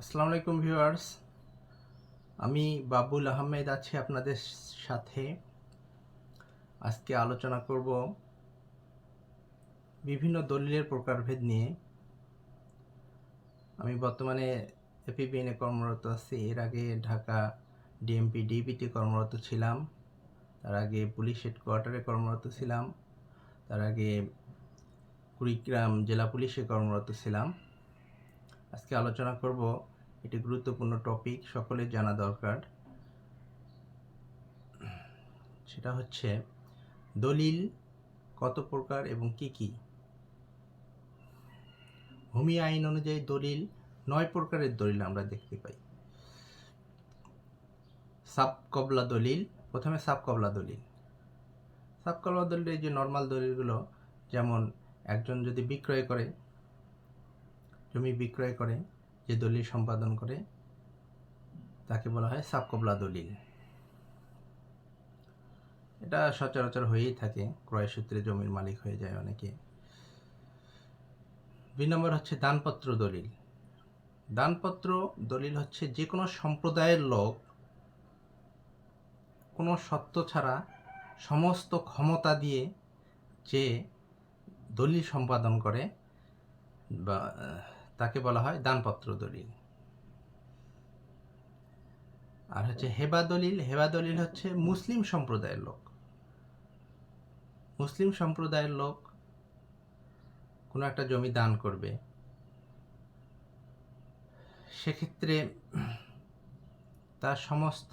আসসালামু আলাইকুম ভিউয়ার্স। আমি বাবুল আহমেদ আছি আপনাদের সাথে। আজকে আলোচনা করব বিভিন্ন দলিলের প্রকারভেদ নিয়ে। আমি বর্তমানে এপিবিএনে কর্মরত আছি। এর আগে ঢাকা ডিএমপি ডিবিতে কর্মরত ছিলাম। তার আগে পুলিশ হেডকোয়ার্টারে কর্মরত ছিলাম। তার আগে কুড়িগ্রাম জেলা পুলিশে কর্মরত ছিলাম। আজকে আলোচনা করব এটি গুরুত্বপূর্ণ টপিক সকলের জানা দরকার। সেটা হচ্ছে দলিল কত প্রকার এবং কি কি? ভূমি আইন অনুযায়ী দলিল নয় প্রকারের দলিল আমরা দেখতে পাই। সাব কবলা দলিল, প্রথমে সাব কবলা দলিল। সাব কবলা দলিলের যে নর্মাল দলিলগুলো, যেমন একজন যদি বিক্রয় করে জমি বিক্রয় করে, যে দলিল সম্পাদন করে, তাকে বলা হয় সাবকবলা দলিল। এটা সচরাচর হয়েই থাকে, ক্রয় সূত্রে জমির মালিক হয়ে যায় অনেকে। দুই নম্বর হচ্ছে দানপত্র দলিল। দানপত্র দলিল হচ্ছে যে কোনো সম্প্রদায়ের লোক কোনো সত্য ছাড়া সমস্ত ক্ষমতা দিয়ে যে দলিল সম্পাদন করে বা তাকে বলা হয় দানপত্র দলিল। আর হচ্ছে হেবা দলিল হেবা দলিল হচ্ছে মুসলিম সম্প্রদায়ের লোক। মুসলিম সম্প্রদায়ের লোক কোনো একটা জমি দান করবে। সেক্ষেত্রে তার সমস্ত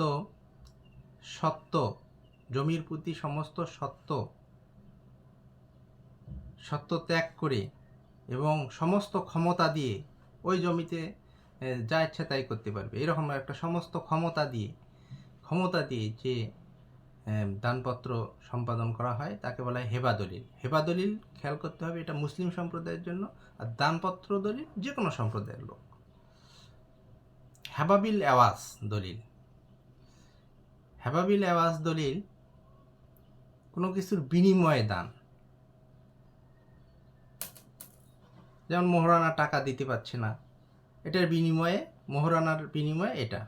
সত্য, জমির প্রতি সমস্ত সত্য সত্য ত্যাগ করে এবং সমস্ত ক্ষমতা দিয়ে ওই জমিতে যা ইচ্ছা তাই করতে পারবে। এরকম একটা সমস্ত ক্ষমতা দিয়ে ক্ষমতা দিয়ে যে দানপত্র সম্পাদন করা হয়, তাকে বলা হয় হেবা দলিল। হেবা দলিল খেয়াল করতে হবে, এটা মুসলিম সম্প্রদায়ের জন্য, আর দানপত্র দলিল যে কোনো সম্প্রদায়ের লোক। হেবাবিল অ্যাওয়াজ দলিল। হেবাবিল অ্যাওয়াজ দলিল কোনো কিছুর বিনিময়ে দান। যেমন মোহরানা টাকা দিতে পারছে না, এটার বিনিময়ে, মোহরানার বিনিময়ে এটা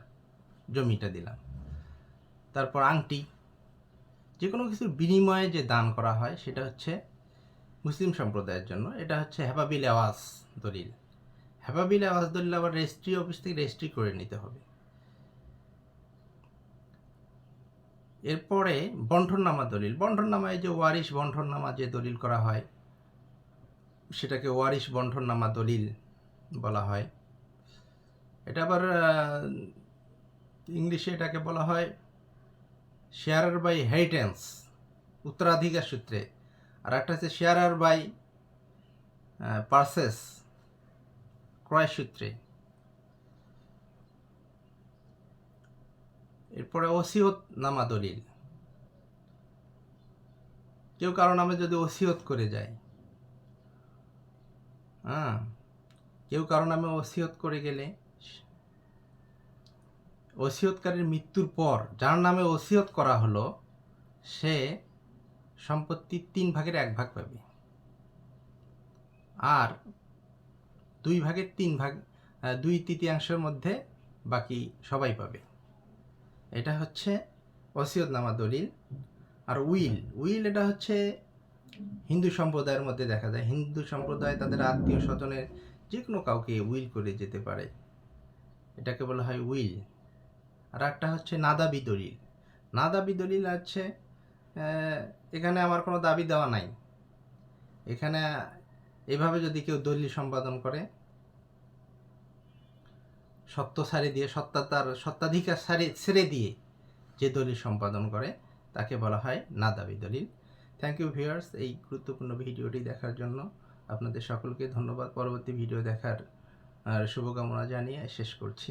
জমিটা দিলাম। তারপর আংটি যে কোনো কিছুর বিনিময়ে যে দান করা হয়, সেটা হচ্ছে মুসলিম সম্প্রদায়ের জন্য, এটা হচ্ছে হেবাবিল আওয়াজ দলিল। হেবাবিল আওয়াজ দলিল আবার রেজিস্ট্রি অফিস থেকে রেজিস্ট্রি করে নিতে হবে। এরপরে বন্ঠননামা দলিল। বন্ঠননামায় যে ওয়ারিশ বন্ঠননামা যে দলিল করা হয় সেটাকে ওয়ারিস ওয়ারিশ বন্ঠননামা দলিল বলা হয়। এটা আবার ইংলিশে এটাকে বলা হয় শেয়ারার বাই হেরিটেন্স, উত্তরাধিকার সূত্রে। আর একটা হচ্ছে শেয়ারার বাই পার্সেস, ক্রয় সূত্রে। এরপরে ওসিয়ত নামা দলিল। কেউ কারও নামে যদি ওসিয়ত করে যায় হ্যাঁ। কেউ কারও নামে ওসিয়ত করে গেলে, ওসিয়তকারীর মৃত্যুর পর যার নামে ওসিয়ত করা হলো, সে সম্পত্তির তিন ভাগের এক ভাগ পাবে। আর দুই ভাগের তিন ভাগ দুই তৃতীয়াংশের মধ্যে বাকি সবাই পাবে। এটা হচ্ছে ওসিয়তনামা দলিল। আর উইল উইল এটা হচ্ছে হিন্দু সম্প্রদায়ের মধ্যে দেখা যায়, হিন্দু সম্প্রদায় তাদের আত্মীয় স্বজনের যে কোনো কাউকে উইল করে যেতে পারে। এটাকে বলা হয় উইল। আর একটা হচ্ছে নাদাবি দলিল নাদাবি দলিল হচ্ছে এখানে আমার কোনো দাবি দেওয়া নাই। এখানে এভাবে যদি কেউ দলিল সম্পাদন করে, সত্য সারি দিয়ে, সত্তা তার সত্ত্বাধিকার সারি, ছেড়ে দিয়ে যে দলিল সম্পাদন করে, তাকে বলা হয় নাদাবি দলিল থ্যাংক ইউ ভিউয়ার্স এই গুরুত্বপূর্ণ ভিডিওটি দেখার জন্য আপনাদের সকলকে ধন্যবাদ। পরবর্তী ভিডিও দেখার শুভকামনা জানিয়ে শেষ করছি।